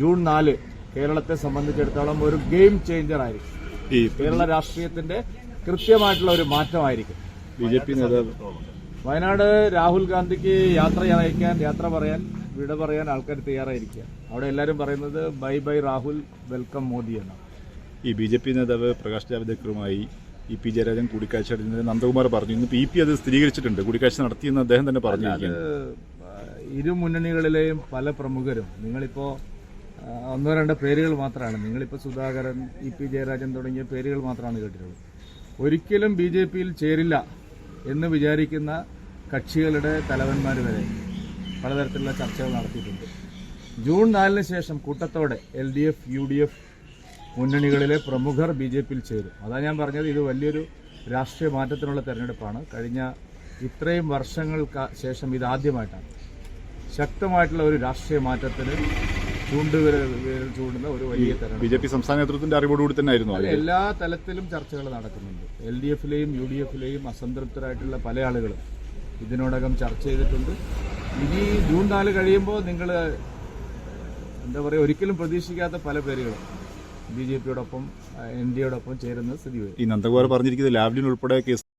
June നാല് കേരളത്തെ സംബന്ധിച്ചിടത്തോളം ഒരു ഗെയിം ചേഞ്ചർ ആയിരിക്കും. ഈ കേരള രാഷ്ട്രീയത്തിന്റെ കൃത്യമായിട്ടുള്ള ഒരു മാറ്റമായിരിക്കും. ബി ജെ പി നേതാവ്. വയനാട് രാഹുൽ ഗാന്ധിക്ക് യാത്ര അയക്കാൻ യാത്ര പറയാൻ വിട പറയാൻ ആൾക്കാർ തയ്യാറായിരിക്കുക. അവിടെ എല്ലാവരും പറയുന്നത് bye bye Rahul welcome Modi എന്നാണ്. ഈ ബി ജെ പി നേതാവ് പ്രകാശ് ജാവ്ദേക്കറുമായി ഇ പി ജയരാജൻ കൂടിക്കാഴ്ച നടത്തുന്നത് നന്ദകുമാർ പറഞ്ഞു. ഇന്ന് ഇ പി അത് സ്ഥിരീകരിച്ചിട്ടുണ്ട്. കൂടിക്കാഴ്ച നടത്തിയെന്ന് അദ്ദേഹം തന്നെ പറഞ്ഞു ഇരു മുന്നണികളിലെയും പല പ്രമുഖരും നിങ്ങളിപ്പോ ഒന്നോ രണ്ടോ പേരുകൾ മാത്രമാണ് നിങ്ങളിപ്പോൾ സുധാകരൻ ഇ പി ജയരാജൻ തുടങ്ങിയ പേരുകൾ മാത്രമാണ് കേട്ടിട്ടുള്ളത്. ഒരിക്കലും ബി ജെ പിയിൽ ചേരില്ല എന്ന് വിചാരിക്കുന്ന കക്ഷികളുടെ തലവന്മാർ വരെ പലതരത്തിലുള്ള ചർച്ചകൾ നടത്തിയിട്ടുണ്ട്. ജൂൺ നാലിന് ശേഷം കൂട്ടത്തോടെ L D F U D F മുന്നണികളിലെ പ്രമുഖർ ബി ജെ പിയിൽ ചേരും. അതാണ് ഞാൻ പറഞ്ഞത് ഇത് വലിയൊരു രാഷ്ട്രീയ മാറ്റത്തിനുള്ള തെരഞ്ഞെടുപ്പാണ്. കഴിഞ്ഞ ഇത്രയും വർഷങ്ങൾക്ക് ശേഷം ഇതാദ്യമായിട്ടാണ് ശക്തമായിട്ടുള്ള ഒരു രാഷ്ട്രീയ മാറ്റത്തിന് ചൂണ്ടുവിരൽ ചൂണ്ടുന്ന ഒരു വലിയ തെരഞ്ഞെടുപ്പ് ബി ജെ പി സംസ്ഥാന നേതൃത്വത്തിന്റെ അറിവോടുകൂടി തന്നെ ആയിരുന്നു എല്ലാ തലത്തിലും ചർച്ചകൾ നടക്കുന്നുണ്ട്. എൽ ഡി എഫിലെയും യു ഡി എഫിലെയും അസംതൃപ്തരായിട്ടുള്ള പല ആളുകളും ഇതിനോടകം ചർച്ച ചെയ്തിട്ടുണ്ട്. ഇനി ജൂൺ നാല് കഴിയുമ്പോൾ നിങ്ങൾ എന്താ പറയുക ഒരിക്കലും പ്രതീക്ഷിക്കാത്ത പല പേരുകളും ബി ജെ പിയോടൊപ്പം എൻ ഡി എയോടൊപ്പം ചേരുന്ന സ്ഥിതി വരും. ഈ നന്ദകുമാർ പറഞ്ഞിരിക്കുന്നത് ലാവ്ലിൻ ഉൾപ്പെടെ കേസ്